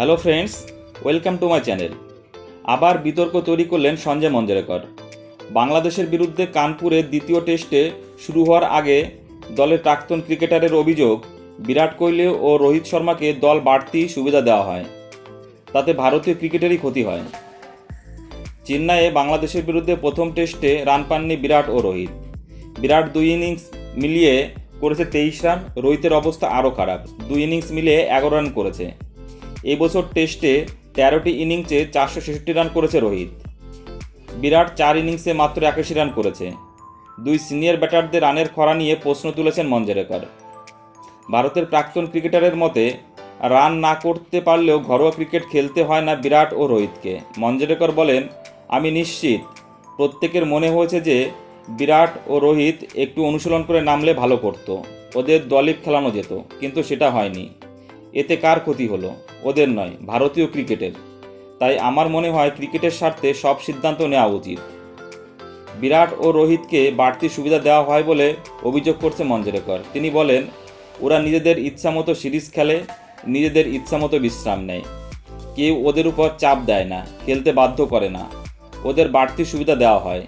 Hello friends welcome to my channel আবার বিতর্ক তৈরি করলেন সঞ্জয় মঞ্জরেকর। বাংলাদেশের বিরুদ্ধে কানপুরের দ্বিতীয় টেস্টে শুরু হওয়ার আগে দলের প্রাক্তন ক্রিকেটারের অভিযোগ, বিরাট কোহলি ও রোহিত শর্মাকে দল বাড়তি সুবিধা দেওয়া হয়। তাতে ভারতীয় ক্রিকেটেরই ক্ষতি হয়। চেন্নাইয়ে বাংলাদেশের বিরুদ্ধে প্রথম টেস্টে রান পাননি বিরাট ও রোহিত। বিরাট দুই ইনিংস মিলিয়ে করেছে তেইশ রান। রোহিতের অবস্থা আরও খারাপ। দুই ইনিংস মিলিয়ে এগারো রান করেছে। এই বছর টেস্টে তেরোটি ইনিংসে চারশো ছেষট্টি রান করেছে রোহিত। বিরাট চার ইনিংসে মাত্র একাশি রান করেছে। দুই সিনিয়র ব্যাটারদের রানের খরা নিয়ে প্রশ্ন তুলেছেন মঞ্জরেকর। ভারতের প্রাক্তন ক্রিকেটারের মতে, রান না করতে পারলেও ঘরোয়া ক্রিকেট খেলতে হয় না বিরাট ও রোহিতকে। মঞ্জরেকর বলেন, আমি নিশ্চিত, প্রত্যেকের মনে হয়েছে যে বিরাট ও রোহিত একটু অনুশীলন করে নামলে ভালো করতো। ওদের দলে খেলানো যেত, কিন্তু সেটা হয়নি। এতে কার ক্ষতি হলো? ওদের নয়, ভারতীয় ক্রিকেটের। তাই আমার মনে হয় ক্রিকেটের স্বার্থে সব সিদ্ধান্ত নেওয়া উচিত। বিরাট ও রোহিতকে বাড়তি সুবিধা দেওয়া হয় বলে অভিযোগ করছে মঞ্জরেকর। তিনি বলেন, ওরা নিজেদের ইচ্ছামতো সিরিজ খেলে, নিজেদের ইচ্ছামতো বিশ্রাম নেয়। কেউ ওদের উপর চাপ দেয় না, খেলতে বাধ্য করে না। ওদের বাড়তি সুবিধা দেওয়া হয়।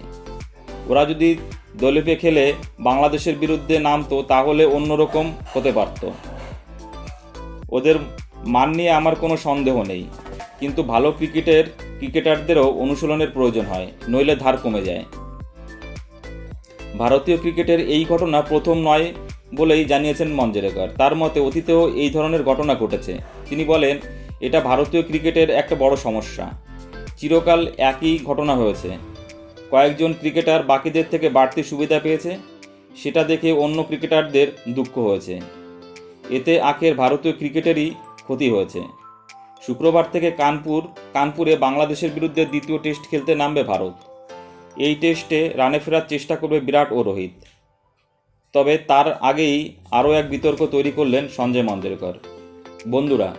ওরা যদি দলীপে খেলে, বাংলাদেশের বিরুদ্ধে নামতো, তাহলে অন্যরকম হতে পারতো। ওদের মান নিয়ে আমার কোনো সন্দেহ নেই। কিন্তু ভালো ক্রিকেটের, ক্রিকেটারদেরও অনুশীলনের প্রয়োজন হয়, নইলে ধার কমে যায়। ভারতীয় ক্রিকেটের এই ঘটনা প্রথম নয় বলেই জানিয়েছেন মঞ্জরেকর। তার মতে অতীতেও এই ধরনের ঘটনা ঘটেছে। তিনি বলেন, এটা ভারতীয় ক্রিকেটের একটা বড় সমস্যা। চিরকাল একই ঘটনা হয়েছে। কয়েকজন ক্রিকেটার বাকিদের থেকে বাড়তি সুবিধা পেয়েছে। সেটা দেখে অন্য ক্রিকেটারদের দুঃখ হয়েছে। এতে আখের ভারতীয় ক্রিকেটেরই ক্ষতি হয়েছে। শুক্রবার থেকে কানপুর, কানপুরে বাংলাদেশের বিরুদ্ধে দ্বিতীয় টেস্ট খেলতে নামবে ভারত। এই টেস্টে রানে ফেরার চেষ্টা করবে বিরাট ও রোহিত। তবে তার আগেই আরও এক বিতর্ক তৈরি করলেন সঞ্জয় মঞ্জরেকর বন্ধুরা,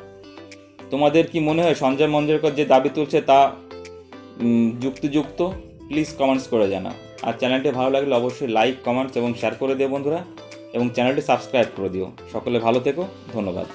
তোমাদের কি মনে হয় সঞ্জয় মঞ্জরেকর যে দাবি তুলছে তা যুক্তিযুক্ত? প্লিজ কমেন্টস করে জানা আর চ্যানেলটি ভালো লাগলে অবশ্যই লাইক কমেন্টস এবং শেয়ার করে দিও বন্ধুরা। এবং চ্যানেলটি সাবস্ক্রাইব করে দিও। সকলে ভালো থেকো ধন্যবাদ।